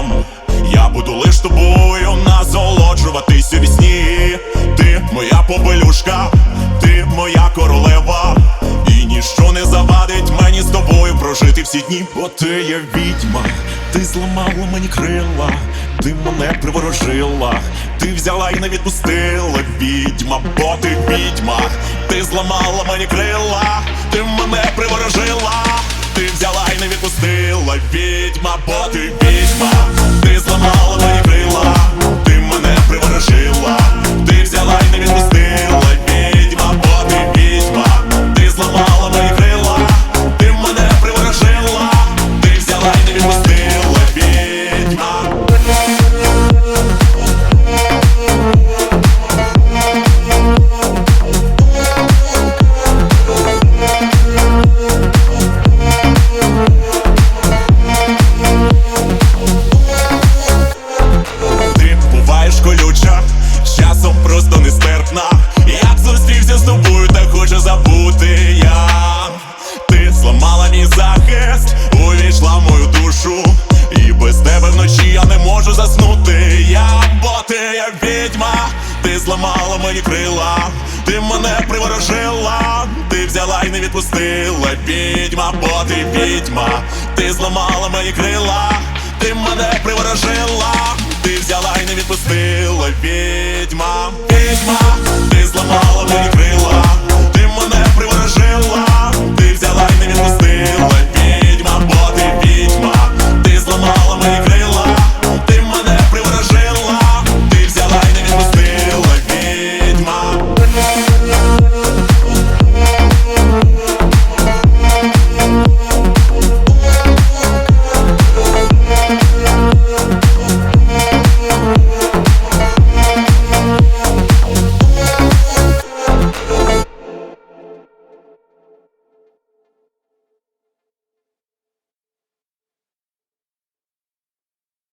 твоїм я буду лиш тобою насолоджуватись у вісні. Ти моя попелюшка, ти моя королева, і ніщо не завадить мені з тобою прожити всі дні. Бо ти є відьма, ти зламала мені крила, ти мене приворожила, ти взяла і не відпустила відьма, бо ти відьма, ти зламала мені крила, ти мене приворожила. Ти взяла і не відпустила відьма, бо ти просто нестерпна. Як зустрівся з тобою, так хочу забути я. Ти зламала мій захист, увійшла в мою душу. І без тебе вночі я не можу заснути. Я, бо ти я відьма, ти зламала мої крила, ти мене приворожила, ти взяла і не відпустила відьма, бо ти відьма, ти зламала мої крила, ти мене приворожила, ти взяла і не відпустила відьма, відьма, ти зламала мої крила.